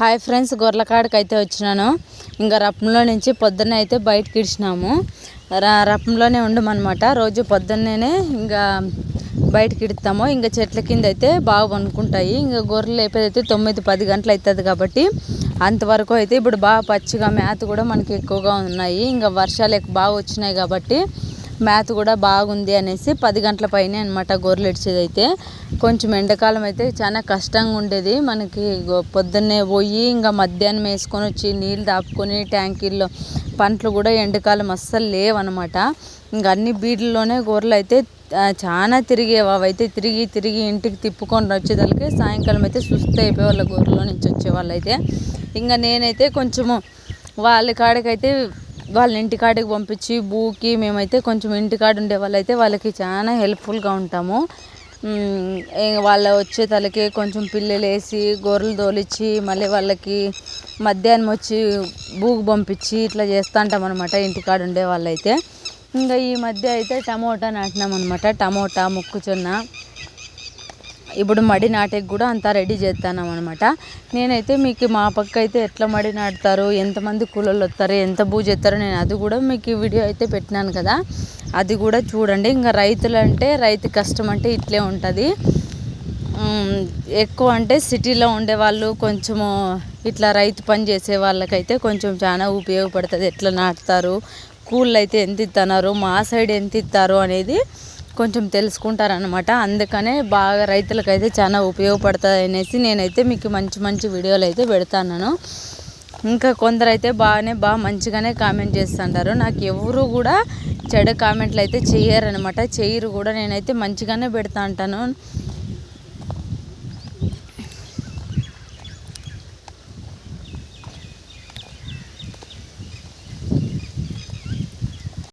Hi friends గొర్రెకాడికి అయితే వచ్చినాను. ఇంకా రప్పంలో నుంచి పొద్దున్నే అయితే బయటకి ఇడిచినాము. రప్పంలోనే ఉండమన్నమాట. రోజు పొద్దున్నేనే ఇంకా బయటకి ఇడతాము. ఇంకా చెట్ల కింద అయితే బాగా వండుకుంటాయి ఇంకా గొర్రెలు లేపేదైతే తొమ్మిది పది గంటలు అవుతుంది కాబట్టి అంతవరకు అయితే ఇప్పుడు బాగా పచ్చిగా మేత కూడా మనకి ఎక్కువగా ఉన్నాయి. ఇంకా వర్షాలు ఎక్కువ బాగా వచ్చినాయి కాబట్టి మ్యాత్ కూడా బాగుంది అనేసి పది గంటల పైనే అనమాట గొర్రెలు ఇచ్చేది అయితే కొంచెం ఎండాకాలం అయితే చాలా కష్టంగా ఉండేది. మనకి పొద్దున్నే పోయి ఇంకా మధ్యాహ్నం వేసుకొని వచ్చి నీళ్ళు దాపుకొని ట్యాంకీల్లో పంటలు కూడా ఎండాకాలం అస్సలు లేవన్నమాట. ఇంకా అన్ని బీడ్లలోనే గొర్రెలు అయితే చాలా తిరిగేవి. అవైతే తిరిగి తిరిగి ఇంటికి తిప్పుకొని వచ్చేదానికి సాయంకాలం అయితే సుస్థ అయిపోయే వాళ్ళ గొర్రెలో నుంచి వచ్చేవాళ్ళు అయితే. ఇంకా నేనైతే కొంచెము వాళ్ళ కాడికైతే వాళ్ళ ఇంటికాడికి పంపించి బూకి మేమైతే కొంచెం ఇంటికాడ ఉండే వాళ్ళైతే వాళ్ళకి చాలా హెల్ప్ఫుల్గా ఉంటాము. వాళ్ళ వచ్చే తలకి కొంచెం పిల్లలు వేసి గొర్రెలు తోలిచ్చి మళ్ళీ వాళ్ళకి మధ్యాహ్నం వచ్చి బూకు పంపించి ఇట్లా చేస్తూ ఉంటాం అనమాట ఇంటికాడ ఉండే వాళ్ళైతే. ఇంకా ఈ మధ్య అయితే టమోటా నాటినాం అనమాట టమోటా మొక్కజొన్న. ఇప్పుడు మడి నాటేకి కూడా అంతా రెడీ చేస్తున్నాం అనమాట నేనైతే మీకు మా పక్క అయితే ఎట్లా మడి నాటుతారు ఎంతమంది కూలర్లు వస్తారు ఎంత బూ చేస్తారో నేను అది కూడా మీకు వీడియో అయితే పెట్టినాను కదా. అది కూడా చూడండి. ఇంకా రైతులు అంటే రైతు కష్టం అంటే ఇట్లే ఉంటుంది. ఎక్కువ అంటే సిటీలో ఉండే వాళ్ళు కొంచెము ఇట్లా రైతు పని చేసే వాళ్ళకైతే కొంచెం చాలా ఉపయోగపడుతుంది. ఎట్లా నాటుతారు కూళ్ళు అయితే ఎంత ఇస్తున్నారు మా సైడ్ ఎంత ఇస్తారు అనేది కొంచెం తెలుసుకుంటారనమాట అందుకనే బాగా రైతులకైతే చాలా ఉపయోగపడుతుంది అనేసి నేనైతే మీకు మంచి మంచి వీడియోలు అయితే పెడతాను ఇంకా కొందరు అయితే బాగానే బాగా మంచిగానే కామెంట్ చేస్తుంటారు. నాకు ఎవరు కూడా చెడు కామెంట్లు అయితే చేయరనమాట చేయరు కూడా నేనైతే మంచిగానే పెడతా ఉంటాను.